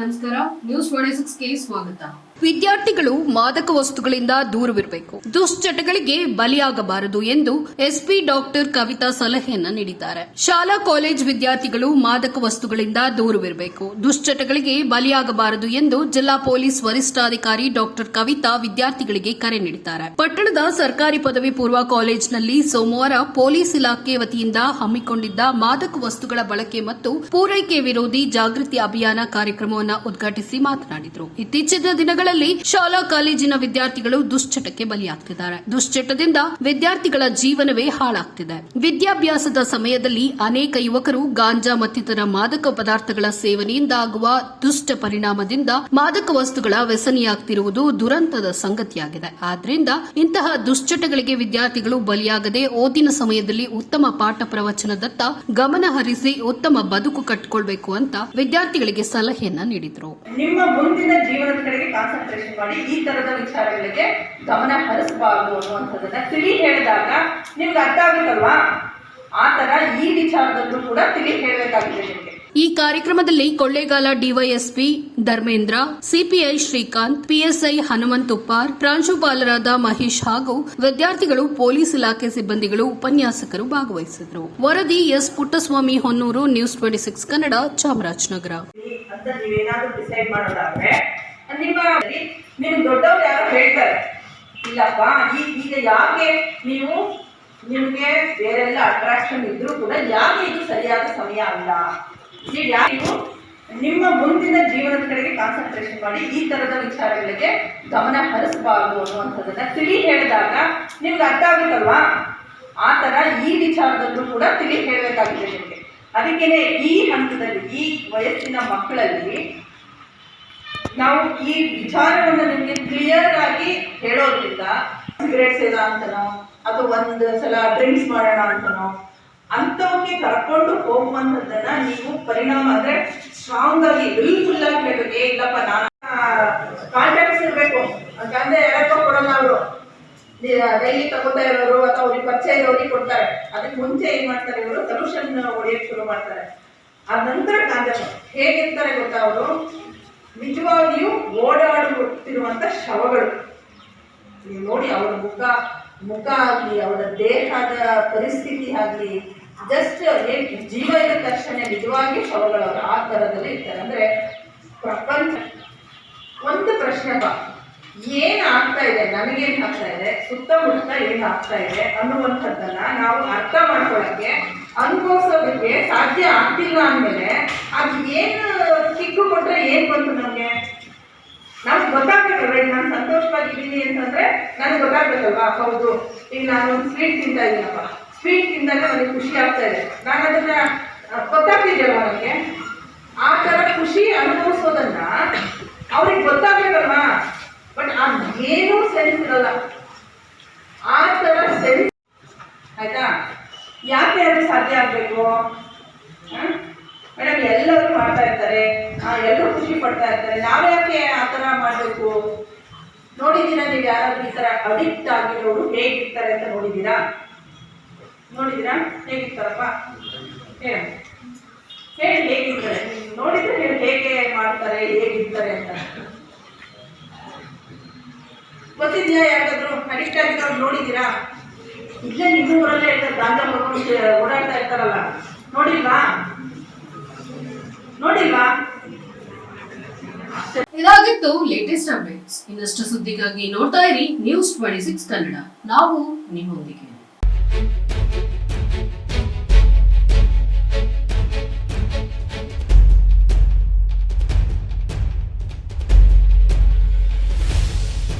ನಮಸ್ಕಾರ news K ಸ್ವಾಗತ. ವಿದ್ಯಾರ್ಥಿಗಳು ಮಾದಕ ವಸ್ತುಗಳಿಂದ ದೂರವಿರಬೇಕು. ದುಶ್ಚಟಗಳಿಗೆ ಬಲಿಯಾಗಬಾರದು ಎಂದು ಎಸ್ಪಿ ಡಾಕ್ಟರ್ ಕವಿತಾ ಸಲಹೆಯನ್ನ ನೀಡಿದ್ದಾರೆ. ಶಾಲಾ ಕಾಲೇಜ್ ವಿದ್ಯಾರ್ಥಿಗಳು ಮಾದಕ ವಸ್ತುಗಳಿಂದ ದೂರವಿರಬೇಕು. ದುಶ್ಚಟಗಳಿಗೆ ಬಲಿಯಾಗಬಾರದು ಎಂದು ಜಿಲ್ಲಾ ಪೊಲೀಸ್ ವರಿಷ್ಠಾಧಿಕಾರಿ ಡಾಕ್ಟರ್ ಕವಿತಾ ವಿದ್ಯಾರ್ಥಿಗಳಿಗೆ ಕರೆ ನೀಡಿದ್ದಾರೆ. ಪಟ್ಟಣದ ಸರ್ಕಾರಿ ಪದವಿ ಪೂರ್ವ ಕಾಲೇಜಿನಲ್ಲಿ ಸೋಮವಾರ ಪೊಲೀಸ್ ಇಲಾಖೆ ವತಿಯಿಂದ ಹಮ್ಮಿಕೊಂಡಿದ್ದ ಮಾದಕ ವಸ್ತುಗಳ ಬಳಕೆ ಮತ್ತು ಪೂರೈಕೆ ವಿರೋಧಿ ಜಾಗೃತಿ ಅಭಿಯಾನ ಕಾರ್ಯಕ್ರಮವನ್ನು ಉದ್ಘಾಟಿಸಿ ಮಾತನಾಡಿದರು. ಇತ್ತೀಚಿನ ದಿನಗಳಲ್ಲಿ ಶಾಲಾ ಕಾಲೇಜಿನ ವಿದ್ಯಾರ್ಥಿಗಳು ದುಶ್ಚಟಕ್ಕೆ ಬಲಿಯಾಗ್ತಿದ್ದಾರೆ. ದುಶ್ಚಟದಿಂದ ವಿದ್ಯಾರ್ಥಿಗಳ ಜೀವನವೇ ಹಾಳಾಗ್ತಿದೆ. ವಿದ್ಯಾಭ್ಯಾಸದ ಸಮಯದಲ್ಲಿ ಅನೇಕ ಯುವಕರು ಗಾಂಜಾ ಮತ್ತಿತರ ಮಾದಕ ಪದಾರ್ಥಗಳ ಸೇವನೆಯಿಂದ ಆಗುವ ದುಷ್ಟ ಪರಿಣಾಮದಿಂದ ಮಾದಕ ವಸ್ತುಗಳ ವ್ಯಸನಿಯಾಗ್ತಿರುವುದು ದುರಂತದ ಸಂಗತಿಯಾಗಿದೆ. ಆದ್ರಿಂದ ಇಂತಹ ದುಶ್ಚಟಗಳಿಗೆ ವಿದ್ಯಾರ್ಥಿಗಳು ಬಲಿಯಾಗದೆ ಓದಿನ ಸಮಯದಲ್ಲಿ ಉತ್ತಮ ಪಾಠ ಪ್ರವಚನದತ್ತ ಗಮನ ಹರಿಸಿ ಉತ್ತಮ ಬದುಕು ಕಟ್ಟಿಕೊಳ್ಬೇಕು ಅಂತ ವಿದ್ಯಾರ್ಥಿಗಳಿಗೆ ಸಲಹೆಯನ್ನ ನೀಡಿದರು. ನಿಮ್ಮ ಮುಂದಿನ ಜೀವನದ ಕಡೆಗೆ ಕಾನ್ಸಂಟ್ರೇಷನ್ ಮಾಡಿ ಈ ತರದ ವಿಚಾರಗಳಿಗೆ ಗಮನ ಹರಿಸಬಾರದು ಅನ್ನುವಂಥದ್ದನ್ನ ತಿಳಿ ಹೇಳಿದಾಗ ನಿಮ್ಗೆ ಅರ್ಥ ಆಗುತ್ತಲ್ವಾ? ಆ ತರ ಈ ವಿಚಾರದಲ್ಲೂ ಕೂಡ ತಿಳಿ ಹೇಳಬೇಕಾಗಿದೆ ನಿಮಗೆ. ಈ ಕಾರ್ಯಕ್ರಮದಲ್ಲಿ Kollegala DYSP Dharmendra CPI Srikanth PSI Hanumanthappar ಪ್ರಾಂಶುಪಾಲರಾದ ಮಹೇಶ್ ಹಾಗೂ ವಿದ್ಯಾರ್ಥಿಗಳು ಪೊಲೀಸ್ ಇಲಾಖೆ ಸಿಬ್ಬಂದಿಗಳು ಉಪನ್ಯಾಸಕರು ಭಾಗವಹಿಸಿದರು. ವರದಿ S Puttaswamy Honnur news twenty six Kannada Chamarajanagar. ಅಂತ ನೀವೇನಾದ್ರೂ ಡಿಸೈಡ್ ಮಾಡೋದಾದ್ರೆ, ನಿಮ್ಮ ನಿಮ್ಗೆ ದೊಡ್ಡವ್ರು ಯಾರೋ ಹೇಳ್ತಾರೆ, ಇಲ್ಲಪ್ಪ ಈಗ ಯಾಕೆ ನೀವು ನಿಮಗೆ ಬೇರೆಲ್ಲ ಅಟ್ರಾಕ್ಷನ್ ಇದ್ರೂ ಕೂಡ ಯಾಕೆ ಇದು ಸರಿಯಾದ ಸಮಯ ಅಲ್ಲ? ನೀವು ನಿಮ್ಮ ಮುಂದಿನ ಜೀವನದ ಕಡೆಗೆ ಕಾನ್ಸಂಟ್ರೇಷನ್ ಮಾಡಿ ಈ ತರದ ವಿಚಾರಗಳಿಗೆ ಗಮನ ಹರಿಸಬಾರ್ದು ಅನ್ನುವಂಥದ್ದನ್ನ ತಿಳಿ ಹೇಳಿದಾಗ ನಿಮ್ಗೆ ಅರ್ಥ ಆಗುತ್ತಲ್ವಾ? ಆ ಥರ ಈ ವಿಚಾರದಲ್ಲೂ ಕೂಡ ತಿಳಿ ಹೇಳಬೇಕಾಗಿದೆ ನಿಮಗೆ. ಅದಕ್ಕೇನೆ ಈ ಹಂತದಲ್ಲಿ, ಈ ವಯಸ್ಸಿನ ಮಕ್ಕಳಲ್ಲಿ ನಾವು ಈ ವಿಚಾರವನ್ನು ನಿಮಗೆ ಕ್ಲಿಯರ್ ಆಗಿ ಹೇಳೋದ್ರಿಂದ ಸಿಗರೇಟ್ ಸೇದ ಅಂತನೋ ಅಥವಾ ಒಂದು ಸಲ ಡ್ರಿಂಕ್ಸ್ ಮಾಡೋಣ ಅಂತನೋ ಅಂಥವಕ್ಕೆ ಕರ್ಕೊಂಡು ಹೋಗುವಂಥದ್ದನ್ನ ನೀವು ಪರಿಣಾಮ ಅಂದ್ರೆ ಸ್ಟ್ರಾಂಗ್ ಆಗಿ ಬಿಲ್ಫುಲ್ ಆಗಿ ಹೇಳಬೇಕು ಇಲ್ಲಪ್ಪ, ನಾನು ಕಾಂಟ್ಯಾಕ್ಟ್ಸ್ ಇರಬೇಕು ಅಂತಂದ್ರೆ ಯಾರೋ ಕೊಡಲ್ಲ ಅವರು. ಡೈಲಿ ತಗೋತಾ ಇರೋರು ಅಥವಾ ಅವ್ರಿಗೆ ಪರಿಚಯ ಇರೋರಿಗೆ ಕೊಡ್ತಾರೆ. ಅದಕ್ಕೆ ಮುಂಚೆ ಏನ್ ಮಾಡ್ತಾರೆ ಇವರು? ಸೊಲ್ಯೂಷನ್ ಹೊಡೆಯಕ್ಕೆ ಶುರು ಮಾಡ್ತಾರೆ. ಆ ನಂತರ ಕಾಂಜಾಮ ಹೇಗಿರ್ತಾರೆ ಗೊತ್ತಾ ಅವರು? ನಿಜವಾಗಿಯೂ ಓಡಾಡುತ್ತಿರುವಂತ ಶವಗಳು. ನೋಡಿ, ಅವರ ಮುಖ ಮುಖ ಆಗಲಿ, ಅವರ ದೇಹದ ಪರಿಸ್ಥಿತಿ ಆಗಲಿ ಜಸ್ಟ್ ಏನ್ ಜೀವ ಇದ್ದ ತಕ್ಷಣ ನಿಜವಾಗಿ ಶವಗಳವರು ಆ ಥರದಲ್ಲಿ ಇರ್ತಾರೆ. ಅಂದ್ರೆ ಪ್ರಪಂಚ, ಒಂದು ಪ್ರಶ್ನೆ ಬಾ. ಏನ್ ಆಗ್ತಾ ಇದೆ? ನನಗೇನ್ ಆಗ್ತಾ ಇದೆ? ಸುತ್ತಮುತ್ತ ಏನು ಆಗ್ತಾ ಇದೆ ಅನ್ನುವಂಥದ್ದನ್ನ ನಾವು ಅರ್ಥ ಮಾಡ್ಕೊಳ್ಳೋಕ್ಕೆ ಅನುಭವಿಸೋದಕ್ಕೆ ಸಾಧ್ಯ ಆಗ್ತಿಲ್ಲ ಅಂದಮೇಲೆ ಅದು ಏನು ಸಿಕ್ಕು ಕೊಟ್ರೆ ಏನ್ ಬಂತು ನಮಗೆ? ನಮ್ಗೆ ಗೊತ್ತಾಗ್ಬೇಕಲ್ವ ಈಗ ನಾನು ಸಂತೋಷವಾಗಿದ್ದೀನಿ ಅಂತಂದ್ರೆ ನನಗೆ ಗೊತ್ತಾಗ್ಬೇಕಲ್ವಾ? ಹೌದು. ಈಗ ನಾನು ಒಂದು ಸ್ವೀಟ್ ತಿಂತಾ ಇದ್ದೀನಪ್ಪ. ಸ್ವೀಟ್ ತಿಂದಾಗ ನನಗೆ ಖುಷಿ ಆಗ್ತಾ ಇದೆ. ನಾನು ಅದನ್ನ ಗೊತ್ತಾಗ್ತಿದ್ದೇವಾ ನನಗೆ ಆ ಥರ ಖುಷಿ ಅನುಭವಿಸೋದನ್ನ ಅವ್ರಿಗೆ ಗೊತ್ತಾಗ್ಬೇಕಲ್ವಾ ಬಟ್ ಅದು ಏನೂ ಸೆನ್ಸ್ ಇರಲ್ಲ ಆ ಥರ ಸೆನ್ಸ್ ಆಯ್ತಾ? ಯಾಕೆ ಅದು ಸಾಧ್ಯ ಆಗಬೇಕು? ಮೇಡಮ್, ಎಲ್ಲರೂ ಮಾಡ್ತಾ ಇರ್ತಾರೆ. ಎಲ್ಲರೂ ಖುಷಿ ಪಡ್ತಾ ಇರ್ತಾರೆ. ನಾವ್ಯಾಕೆ ಆ ಥರ ಮಾಡಬೇಕು? ನೋಡಿದ್ದೀರಾ ನೀವು ಯಾರಾದರೂ ಈ ಥರ ಅಡಿಕ್ಟ್ ಆಗಿರೋರು ಹೇಗಿರ್ತಾರೆ ಅಂತ ನೋಡಿದ್ದೀರಾ? ನೋಡಿದ್ದೀರಾ? ಹೇಗಿರ್ತಾರಪ್ಪ? ಹೇಳಿ. ಹೇಳಿ ಹೇಗಿರ್ತಾರೆ. ನೀವು ನೋಡಿದ್ರೆ ಹೇಳಿ ಹೇಗೆ ಮಾಡ್ತಾರೆ, ಹೇಗಿರ್ತಾರೆ ಅಂತ. ಗೊತ್ತಿದ್ಯಾ ಯಾರಾದರೂ? ಅಡಿಕ್ಟ್ ಆಗಿರೋರು ನೋಡಿದ್ದೀರಾ? ಇಲ್ಲೇ ನಿಮ್ಮ ಊರಲ್ಲೇ ಇರ್ತಾರೆ ಮಾಡ್ಕೊಂಡು ಓಡಾಡ್ತಾ ಇರ್ತಾರಲ್ಲ. ನೋಡಿಲ್ವಾ? ನೋಡಿಲ್ವಾ? ಇದಾಗಿತ್ತು ಲೇಟೆಸ್ಟ್ ಅಪ್ಡೇಟ್ಸ್ ಇನ್ನಷ್ಟು ಸುದ್ದಿಗಾಗಿ ನೋಡ್ತಾ ಇರಿ ನ್ಯೂಸ್ ಟ್ವೆಂಟಿ ಸಿಕ್ಸ್ ಕನ್ನಡ. ನಾವು ನಿಮ್ಮೊಂದಿಗೆ.